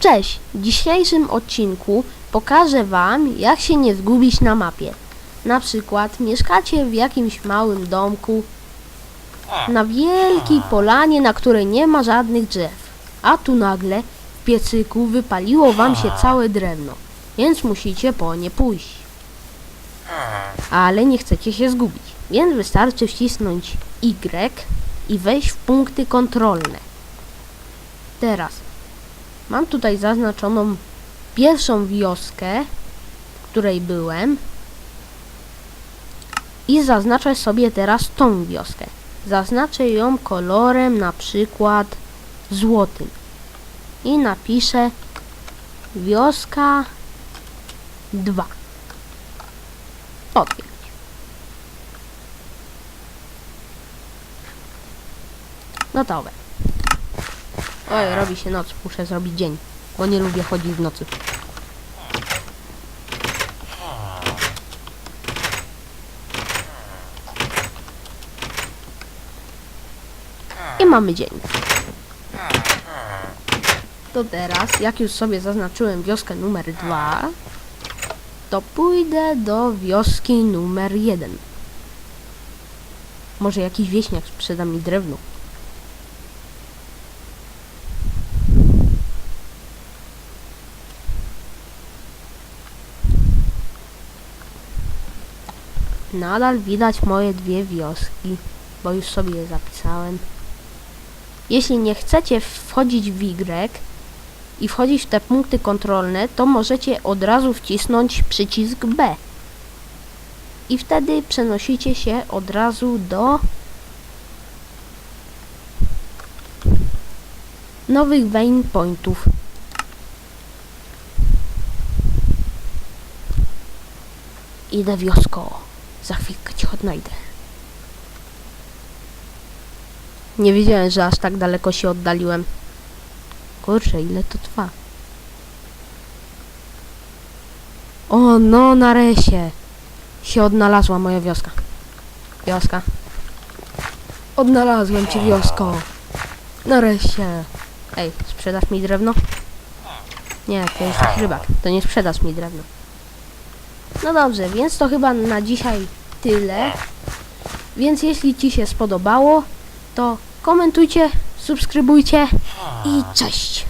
Cześć! W dzisiejszym odcinku pokażę Wam, jak się nie zgubić na mapie. Na przykład mieszkacie w jakimś małym domku na wielkiej polanie, na której nie ma żadnych drzew. A tu nagle w piecyku wypaliło Wam się całe drewno, więc musicie po nie pójść. Ale nie chcecie się zgubić, więc wystarczy wcisnąć Y i wejść w punkty kontrolne. Teraz Mam tutaj zaznaczoną pierwszą wioskę, w której byłem. I zaznaczę sobie teraz tą wioskę. Zaznaczę ją kolorem na przykład złotym. I napiszę wioska 2. Potwierdź. Gotowe. Oj, robi się noc, muszę zrobić dzień, bo nie lubię chodzić w nocy. I mamy dzień. To teraz, jak już sobie zaznaczyłem wioskę numer 2, to pójdę do wioski numer 1. Może jakiś wieśniak sprzeda mi drewno. Nadal widać moje dwie wioski, bo już sobie je zapisałem. Jeśli nie chcecie wchodzić w Y i wchodzić w te punkty kontrolne, to możecie od razu wcisnąć przycisk B. I wtedy przenosicie się od razu do nowych waypointów. Idę wiosko. Za chwilkę cię odnajdę. Nie wiedziałem, że aż tak daleko się oddaliłem. Kurczę, ile to trwa? O, no nareszcie się odnalazła moja wioska. Wioska. Odnalazłem cię, wiosko. Nareszcie. Ej, sprzedasz mi drewno? Nie, to jest rybak. To nie sprzedasz mi drewno. No dobrze, więc to chyba na dzisiaj tyle. Więc jeśli Ci się spodobało, to komentujcie, subskrybujcie i cześć!